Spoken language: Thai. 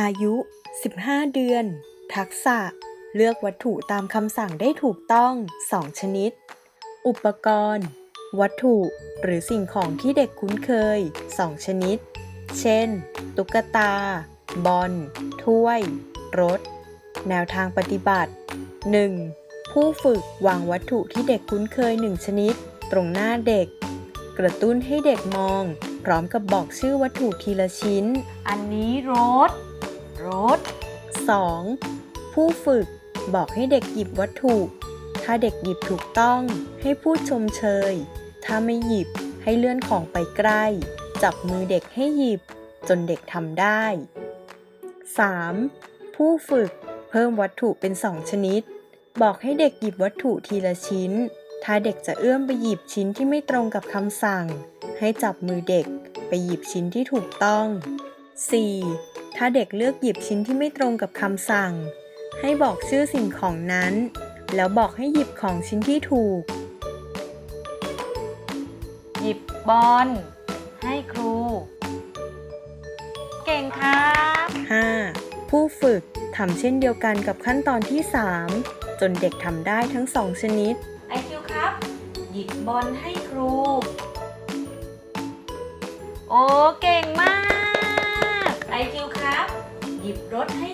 อายุ 15 เดือน ทักษะ เลือกวัตถุตามคำสั่งได้ถูกต้อง 2 ชนิด อุปกรณ์ วัตถุหรือสิ่งของที่เด็กคุ้นเคย 2 ชนิด เช่น ตุ๊กตา บอล ถ้วย รถ แนวทางปฏิบัติ 1. ผู้ฝึกวางวัตถุที่เด็กคุ้นเคย 1 ชนิด ตรงหน้าเด็ก กระตุ้นให้เด็กมอง พร้อมกับบอกชื่อวัตถุทีละชิ้น อันนี้รถ รถ 2. ผู้ฝึกบอกให้เด็กหยิบวัตถุ ถ้าเด็กหยิบถูกต้อง ให้พูดชมเชย ถ้าไม่หยิบให้เลื่อนของไปใกล้ จับมือเด็กให้หยิบ จนเด็กทำได้ 3. ผู้ฝึกเพิ่มวัตถุเป็น2ชนิด บอกให้เด็กหยิบวัตถุทีละชิ้น ถ้าเด็กจะเอื้อมไปหยิบชิ้นที่ไม่ตรงกับคำสั่ง ให้จับมือเด็กไปหยิบชิ้นที่ถูกต้อง 4. ถ้าเด็กเลือกหยิบชิ้นที่ไม่ตรงกับคำสั่ง ให้บอกชื่อสิ่งของนั้น แล้วบอกให้หยิบของชิ้นที่ถูก หยิบบอลให้ครู เก่งครับ 5. ผู้ฝึกทำเช่นเดียวกันกับขั้นตอนที่ 3 จนเด็กทำได้ทั้งสองชนิด ไอคิวครับ หยิบบอลให้ครู โอ้ เก่งมาก รับหยิบรถให้ค